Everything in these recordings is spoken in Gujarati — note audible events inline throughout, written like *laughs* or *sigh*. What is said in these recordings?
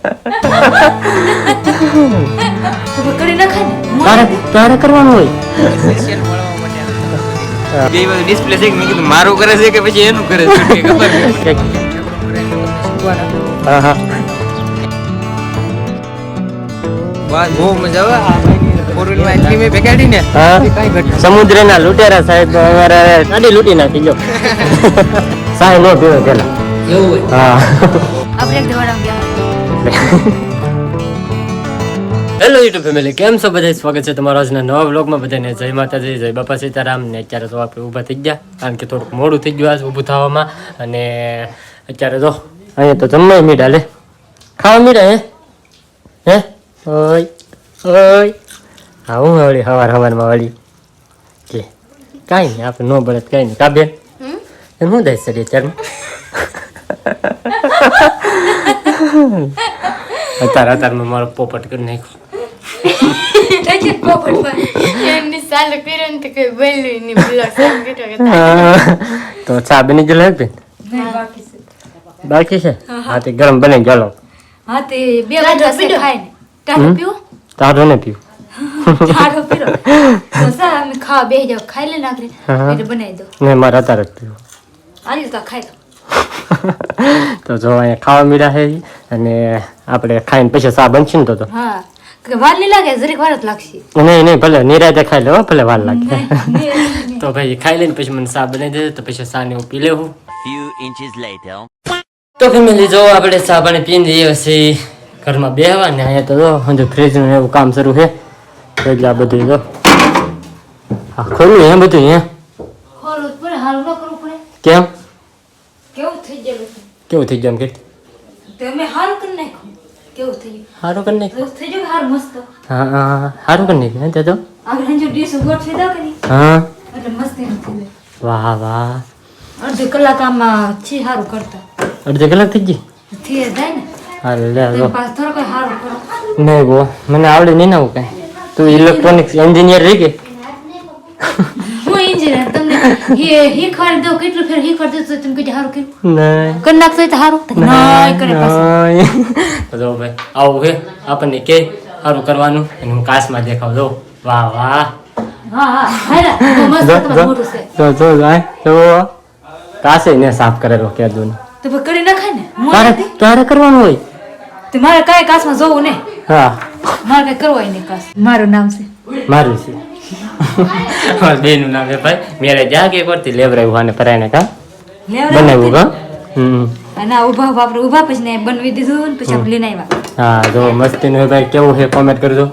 *laughs* તારે તારે કરવાનું હોય. બધું ડિસ્પ્લે છે મેં કીધું મારું કરે છે કે પછી એનું કરે છે? કંઈ ખબર? હા હા બસ બહુ મજા આવે. ને કે. સમુદ્રના લૂંટેરા સાહેબ અમારે ગાડી લૂંટી નાખી જો *laughs* સાહેબ નો પીવે પેલા એવું હા. આપણે એક ગયા હેલો યુટ્યુબ ફેમિલી કેમ છો? બધા સ્વાગત છે તમારા આજના નવા બ્લોગમાં બધાને જય માતાજી જય બાપા સીતારામ. ને અત્યારે તો આપણે ઊભા થઈ ગયા કારણ કે થોડુંક મોડું થઈ ગયું આજ ઊભું થવામાં. અને અત્યારે તો અહીંયા તો જમવાય મીઠા લે. ખાવા મીઠા હે? હે? ઓય ઓય. હા હું વળી? હવાર હવારમાં વળી. કે કાંઈ નહીં આપણે ન બળત કાંઈ નહીં. કાબે એમ શું થાય સર અત્યારમાં *laughs* અત્યારે અત્યારમાં મારો પોપટ કરી નાખ્યો. તો ચા બની ગયેલો હે બેન બાકી છે. હા તે ગરમ બની ગયેલો હા તે બે વાગ્યા છે ખાય ને પીવો? તારો ને પીવું. ટાઢો પીરો. તો સા અમે ખાવા બેસી જાવ ખાઈ લે નાખરી. એટલે બનાવી દો. ને મારે અત્યારે જ પીવું. આલી તો ખાઈ લો *laughs* તો જો અહીંયા ખાવા મીડા છે અને આપણે ખાઈને પછી સા બનશે ને તો તો. હા વાર નહીં લાગે જરીક વાર જ લાગશે. નહીં નહીં ભલે નિરાતે ખાઈ લેવો ભલે વાર લાગે. તો ભાઈ ખાઈ લઈને પછી મને સા બનાવી દે તો પછી સા ને હું પી લેવું. Few inches later. તો ફેમિલી જો આપણે સા પાણી પીને જઈએ પછી ઘરમાં બેહવા ને અહીંયા તો જો હજુ ફ્રીજનું એવું કામ શરૂ છે. એટલે આ બધું જો. હા ખોલ્યું હે બધું હે પડે. કેમ? કેવું થઈ ગયું એમ કે તે હારું કરી નાખો કેવું થઈ ગયું? કરી નાખ થઈ ગયું કે મસ્ત? હા હા સારું કરી નાખ્યું હે તે તો આપણે જો ડીશ ગોઠવી દો કે હા. એટલે મસ્તી થઈ વાહ વાહ. અડધી કલાક આમાં છી સારું કરતા. અડધી કલાક થઈ ગઈ? થઈ જાય ને? નહીં બો મને આવડે નહીં ને આવું કાંઈ. તું ઇલેક્ટ્રોનિક્સ એન્જિનિયર રહી ગઈ *laughs* હું એન્જિનિયર તમને હી શીખવાડી દઉં કેટલું ફેર શીખવાડી દઉં તો તમે કીધું સારું કર્યું. નહીં. કરી નાખશો તો સારું ના કરે પાછું. જો ભાઈ આવું છે આપણને કે હારું કરવાનું અને હું દેખાવ દો વાહ વાહ. હા હા હાલા મસ્ત તમારું મોટું છે. જો જો જાય. જો. કાસે ને સાફ કરેલો કે ને તો કરી નાખાય ને તારે તારે કરવાનું હોય? તો મારે કાય કાસમાં જોવું ને હા. મારે કઈ કરવું હોય ને કાચ. મારું નામ છે. મારું છે. બેનનું નામ ભાઈ. મેરે જા કે કરતી લેવરાયું આને પરાયને કા? બનાવ્યું કા? હમ અને ઊભા આપણે ઊભા પછી ને બનવી દીધું પછી આપણે લઈને આવ્યા. હા જો મસ્તીનું હોય ભાઈ કેવું છે કોમેન્ટ કરજો.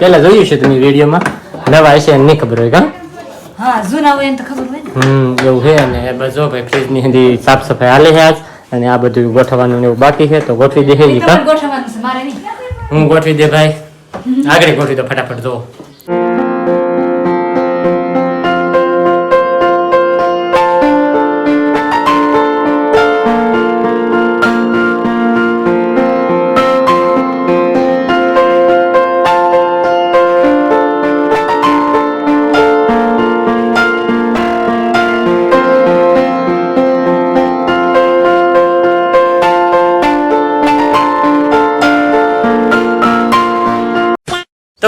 પેલા જોયું છે તમે વિડીયોમાં? નવા હશે નહીં ખબર હોય કા? હા જૂના હોય એને તો ખબર હોય હમ એવું છે અને બસ જો ભાઈ ફ્રીજની હજી સાફ સફાઈ હાલે છે આજ અને આ બધું ગોઠવવાનું ને એવું બાકી છે તો ગોઠવી દે કા? ગોઠવવાનું છે મારે નહીં. હું ગોઠવી દે ભાઈ. આગળ ગોઠવી દો ફટાફટ જો.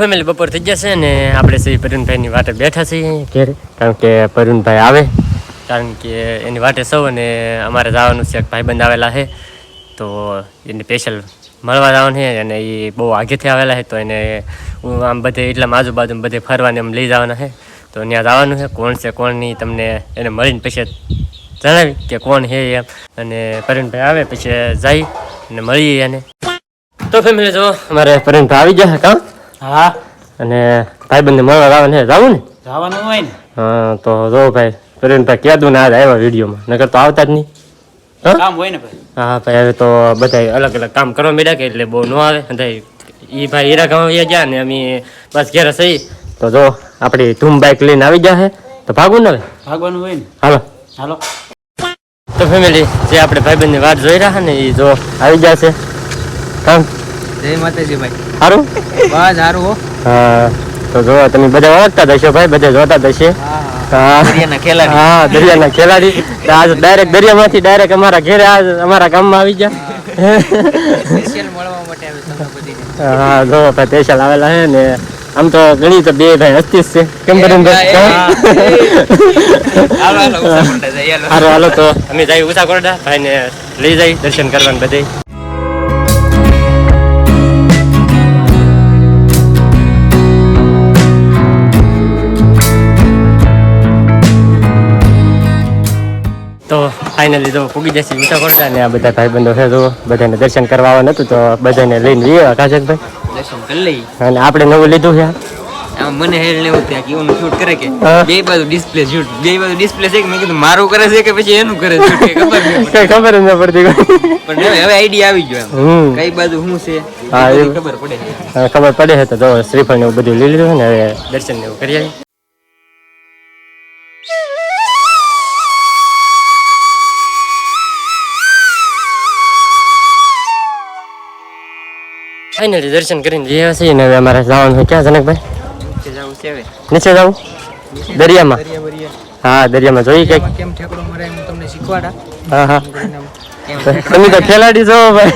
ફેમિલી બપોર થઈ જશે ને આપણે શ્રી પરુણભાઈની વાટે બેઠા છીએ ઘેર. કારણ કે પરુણભાઈ આવે, કારણ કે એની વાટે સૌ અને અમારે જવાનું છે એક ભાઈબંધ આવેલા છે. તો એને સ્પેશિયલ મળવા જવાનું છે અને એ બહુ આગેથી આવેલા છે, તો એને હું આમ બધે એટલા આજુબાજુ બધે ફરવાને એમ લઈ જવાના છે. તો ત્યાં જવાનું છે, કોણ છે, કોણ નહીં, તમને એને મળીને પછી જણાવી કે કોણ છે એમ. અને પરુણભાઈ આવે પછી જઈ અને મળીએ એને. તો ફેમિલી જો અમારે પરુણભાઈ આવી જશે કાં? હા. અને ભાઈબંધને મળવા આવે ને જવું ને? જવાનું હોય ને. હા તો જો ભાઈ પ્રવીણભાઈ કહેતું ને આજ આવ્યા વિડીયોમાં? નકર તો આવતા જ નહીં? કામ હોય ને ભાઈ? હા ભાઈ હવે તો બધા અલગ અલગ કામ કરવા મળ્યા કે એટલે બહુ ન આવે. ભાઈ એ ભાઈ હીરા ગામ ગયા ને અમે બસ ઘેર સહી તો જો આપણી ધૂમ બાઇક લઈને આવી છે તો ભાગવું ને હવે? ભાગવાનું હોય ને. હાલો. હાલો. તો ફેમિલી જે આપણે ભાઈબંધની વાત જોઈ રહ્યા ને એ જો આવી જશે કામ? જય માતાજી ભાઈ. સારું બસ સારું હો. હા તો જો તમે બધા ઓળખતા હશો ભાઈ બધા જોતા હશે. હા દરિયાના ખેલાડી. આજ ડાયરેક્ટ દરિયામાંથી ડાયરેક્ટ અમારા ઘરે આજ અમારા ગામમાં આવી ગયા. હા જો ભાઈ સ્પેશિયલ આવેલા છે ને. આમ તો ગણી તો બે ભાઈ હસ્તી છે. કેમ કરીને હાલો જાય તો અમે જઈએ ઉષા કોરડા ભાઈને લઈ જઈ દર્શન કરવાનું બધે. તો ફાઇનલી તો પૂગી જશે કોરડા ને આ બધા ભાઈબંધો છે તો બધાને દર્શન કરવા આવવાનું હતું તો બધાને લઈને જઈએ કાજકભાઈ દર્શન કરી લઈ અને આપણે નવું લીધું છે. મને હેલ ને એવું ત્યાં કે એવું શૂટ કરે કે? બે બાજુ ડિસ્પ્લે શૂટ બે બાજુ ડિસ્પ્લે છે કે મેં કીધું મારું કરે છે કે પછી એનું કરે છે? કે ખબર કઈ ખબર જ ન પડતી પણ હવે આઈડિયા આવી ગયો કઈ બાજુ શું છે? હા. ખબર પડે. ખબર પડે છે તો જો શ્રીફળ ને એવું બધું લઈ લીધું ને હવે દર્શન ને એવું કરી ફાઇનલી દર્શન કરીને જઈએ છીએ ને હવે અમારે જવાનું છે. ક્યાં જનકભાઈ? નીચે જવું દરિયામાં? હા દરિયામાં જોઈ કંઈક. કેમ ઠેકડો મરે હું તમને શીખવાડા? હા હા. *laughs* તમે તો ખેલાડી છો ભાઈ.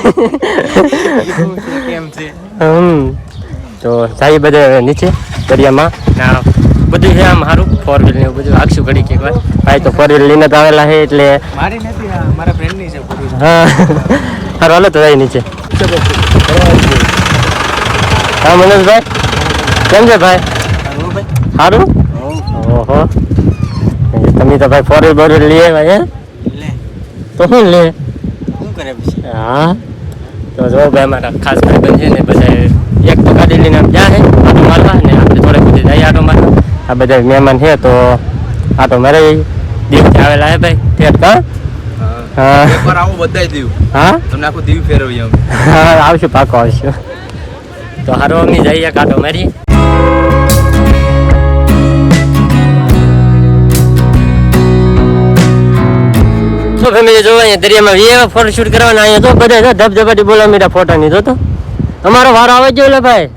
કેમ છે? હમ. તો જાય બધે નીચે દરિયામાં. ના બધું છે આમ સારું. ફોર વ્હીલ ને બધું. આખશું ઘડી કે ભાઈ તો ફોર વ્હીલ લઈને તો આવેલા છે એટલે મારી નથી મારા ફ્રેન્ડની છે હા. હાલો તો જાય નીચે. હા મનોજભાઈ? કેમ છે ભાઈ? સારું ઓહો. તમે તો ભાઈ ફોર બોર લઈ આવ્યા હે? લે તો શું લે? શું કરે હા? તો જો ભાઈ અમારા ખાસ ભાઈબંધ છે ને બધા એક તો ગાડી લઈને જ્યાં છે આટો મારવા ને આપણે થોડે બધે જઈએ આટો મારવા. આ બધા મહેમાન છે તો આટો મારે દિવસથી આવેલા હે ભાઈ ઠેઠ કા હા. આવો બધાય દીવ. હા? તમને આખું દીવ ફેરવી અમે. હા આવશું પાકો આવશું. તો હારો અમે જઈએ કાંટો મારીએ તો ફેમિલી જોવા અહીંયા દરિયામાં વીએ ફોટો શૂટ કરવાના, અહીંયા તો બધા ધબધબાટી બોલા મીઠા ફોટા ની જોતો અમારો વારો આવે જો લે ભાઈ.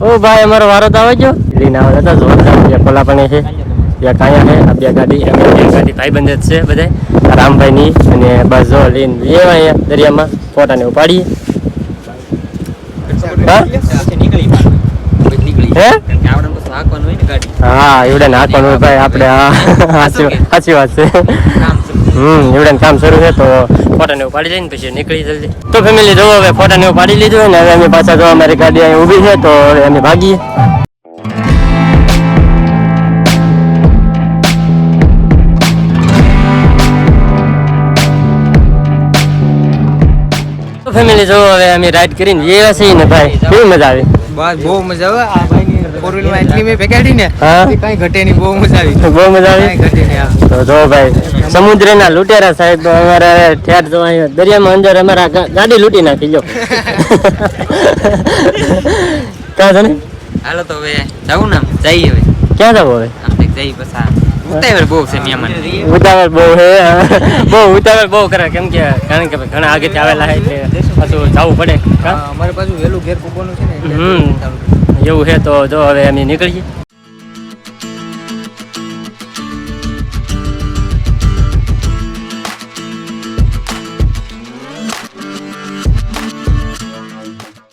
ઓ ભાઈ, અમારો વારો તો આવે જો લઈને આવે હતા જોરદાર બે કોલા પણ છે. બે કાયા છે, આ બે ગાડી, એમ બે ગાડી ભાઈ બંધ છે બધા રામભાઈ ની અને બસ જો લઈને વીએ અહીંયા દરિયામાં ફોટા ને ઉપાડીએ હા? નીકળી પછી નીકળી હે? કારણ કે આપણે પછી હાંકવાનું હોય ને ગાડી હા? એવડે નાખવાનું હોય ભાઈ આપણે. હા. સાચી વાત છે. હમ એવડે કામ શરૂ છે તો ફોટા ને પાડી લઈને પછી નીકળી જલ્દી તો ફેમિલી જોવો હવે ફોટા ને પાડી લીધું ને હવે અમે પાછા જો અમારી ગાડી અહીં ઊભી છે તો અમે ભાગીએ. ફેમિલી જોવો હવે અમે રાઈડ કરીને જઈએ છીએ ને ભાઈ કેવી મજા આવી? બસ બહુ મજા આવે. આ ભાઈની ફોર વ્હીલમાં એટલી મેં ભેગાડી ને કઈ ઘટે નહીં બહુ મજા આવી. બહુ મજા આવી? ઘટે નહીં તો જો ભાઈ સમુદ્રના લૂટેરા સાહેબ અમારે ઠેઠ જો અહીંયા દરિયામાં અંદર અમારા ગાડી લૂટી નાખી જો. *laughs* ક્યાં છે ને? હાલો તો હવે જાવું ને જઈએ હવે. ક્યાં જાવ હવે? આપણે જઈ આ ઉતાવળ બહુ છે નિયમન ઉતાવળ બહુ છે બહુ ઉતાવળ બહુ કરે કેમ કે કારણ કે ઘણા આગેથી આવેલા છે એટલે પાછું જવું પડે અમારે પાછું વહેલું ઘેર પૂગવાનું છે ને હમ. એવું છે તો જો હવે અમે નીકળીએ.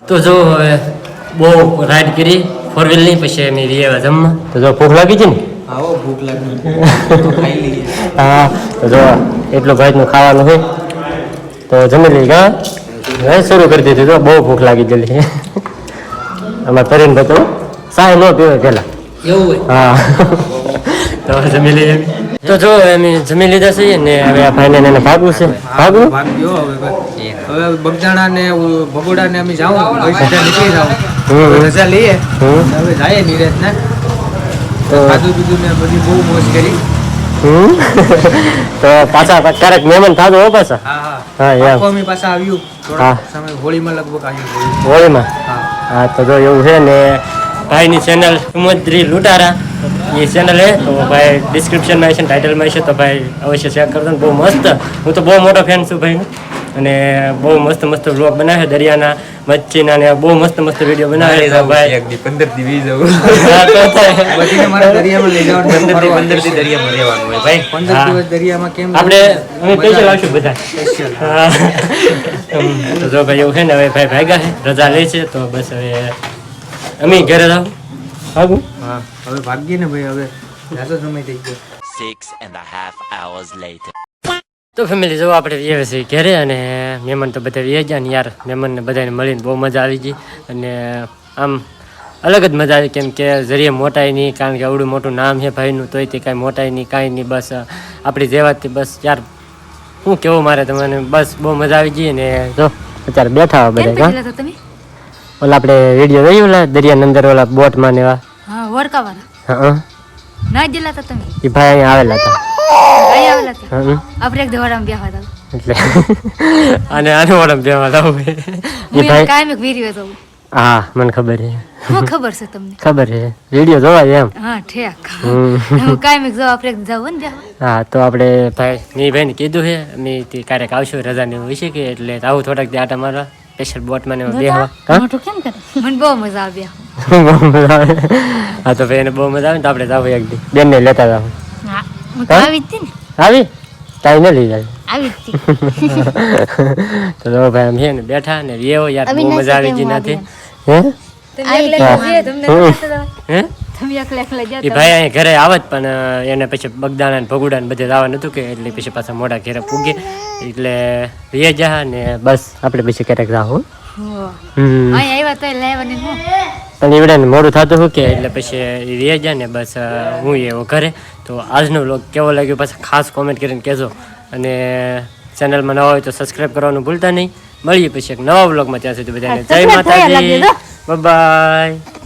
તો જો હવે બહુ રાઈડ કરી ફોર વ્હીલની પછી અમે રહ્યા જમવા. તો જો ભૂખ લાગી છે ને? આવો ભૂખ લાગી. તો *laughs* ખાઈ લઈએ. હા તો જો એટલું ભાઈનું ખાવાનું છે. તો જમી લઈ ગા હવે શરૂ કરી દીધું તો બહુ ભૂખ લાગી ગયેલી અમારે કરીને બતો સાય ન પીવે પેલા એવું હા. તો જમી લઈએ. તો જો એમ જમી લીધા છે ને હવે આ ભાઈને એને ભાગવું છે. ભાગવું? ભાગ્યો હવે હવે બગદાણા ને ભગોડા ને અમે જાઉં રજા લઈએ. હવે જાય નિરેશ ને તો ખાધું પીધું ને બધી બહુ મોજ કરી. *laughs* તો પાછા ક્યારેક મહેમાન થાતો હો પાછા? હા હા. હા એમ. આખો અમે પાછા આવ્યું. થોડા સમય હોળીમાં લગભગ આવ્યું હોળીમાં? હા. હા તો જો એવું છે ને ભાઈની ચેનલ સુમદ્રી લૂંટારા. એ ચેનલ હે તો ભાઈ ડિસ્ક્રિપ્શનમાં હશે ટાઇટલમાં હશે તો ભાઈ અવશ્ય ચેક કરજો બહુ મસ્ત. હું તો બહુ મોટો ફેન છું ભાઈનો અને બહુ મસ્ત મસ્ત વ્લોગ બનાવે છે દરિયાના મચ્છીના ને બહુ મસ્ત મસ્ત વીડિયો બનાવે છે ભાઈ. એક દી પંદર દી વી જવું હા, તો બધીને મારે દરિયામાં લઈ જવાનું પંદર દી ફરવા. પંદર દી દરિયામાં રહેવાનું હોય ભાઈ. પંદર હા. દિવસ દરિયામાં કેમ આપણે અમે મજા પૈસા આવે. બધા. તો જો ભાઈ એવું છે ને હવે ભાઈ ભાગ્યા છે રજા લે છે તો બસ હવે અમે ઘરે જાવ ભાગું? હા હવે ભાગીએ ને ભાઈ હવે જાતો સમય થઈ ગયો. 6 and a half hours later. તો ફેમિલી જો આપણે વ્યાવે છીએ ઘરે અને મહેમાન તો બધા વ્યાઈ ગયા ને યાર મહેમાનને બધાને મળીને બહુ મજા આવી ગઈ. અને આમ અલગ જ મજા આવી કેમ કે જરીએ મોટાઈ નહીં કારણ કે આવડું મોટું નામ છે ભાઈનું તોય તે કાંઈ મોટાઈ નહીં કાંઈ નહીં બસ આપણી જેવાથી બસ. યાર શું કેવું મારે તમને? બસ બહુ મજા આવી ગઈ ને જો અત્યારે બેઠા બધા ઓલા આપણે વીડિયો જોયું ઓલા દરિયાની અંદર ઓલા બોટમાં ને એવા? હા હા. ના જેલા હતા તમે? એ ભાઈ અહીં આવેલા હતા. અહીં આવેલા હતા? આપણે એક દવાડામાં બેહવા હતા. એટલે. *laughs* અને આને વડમ બેહવા લાવું એ ભાઈ કાયમ એક વીર્યો હતો હા મને ખબર છે. શું ખબર છે તમને? ખબર છે. વીડિયો જોવા એમ? હા ઠેક. *laughs* હું કાયમ એક જો આપણે જાવ ને હા તો આપણે ભાઈ ની ભાઈને કીધું છે અમે તે ક્યારેક આવશું રજાની વિશે કે એટલે આવું થોડાક દે આટા મારવા. સ્પેશિયલ બોટમાં ને એમાં બેહવા કેમ કરે? મને બહુ મજા આવી *laughs* બહુ મજા આવે. હા તો ભાઈ એને બહુ મજા આવે ને તો આપણે જાવ એક દી. બેનને લેતા જાવ હા? આવી જ ને. આવી? તાઈ ન લઈ જાય. આવી જ *laughs* તો જો ભાઈ આમ છે ને બેઠા ને રેવો યાર બહુ મજા આવી ગઈ નાથી. હે? તમે તમને હે? તમે એકલા એકલા એ ભાઈ અહીં ઘરે આવત પણ એને પછી બગદાણા ને ભગુડા ને બધે જવાનું હતું કે એટલે પછી પાછા મોડા ઘેરે પૂગે. એટલે રે જા ને બસ આપણે પછી ક્યારેક જાઉં હો. હમ. આવ્યા તો હું. પણ મોડું થતું શું કે એટલે પછી રે જાય ને બસ હું એવો ઘરે. તો આજનો વ્લોગ કેવો લાગ્યો પાછા ખાસ કોમેન્ટ કરીને કહેજો. અને ચેનલમાં નવા હોય તો સબસ્ક્રાઈબ કરવાનું ભૂલતા નહીં. મળીએ પછી એક નવા વ્લોગમાં ત્યાં સુધી બધાને જય માતાજી. બાય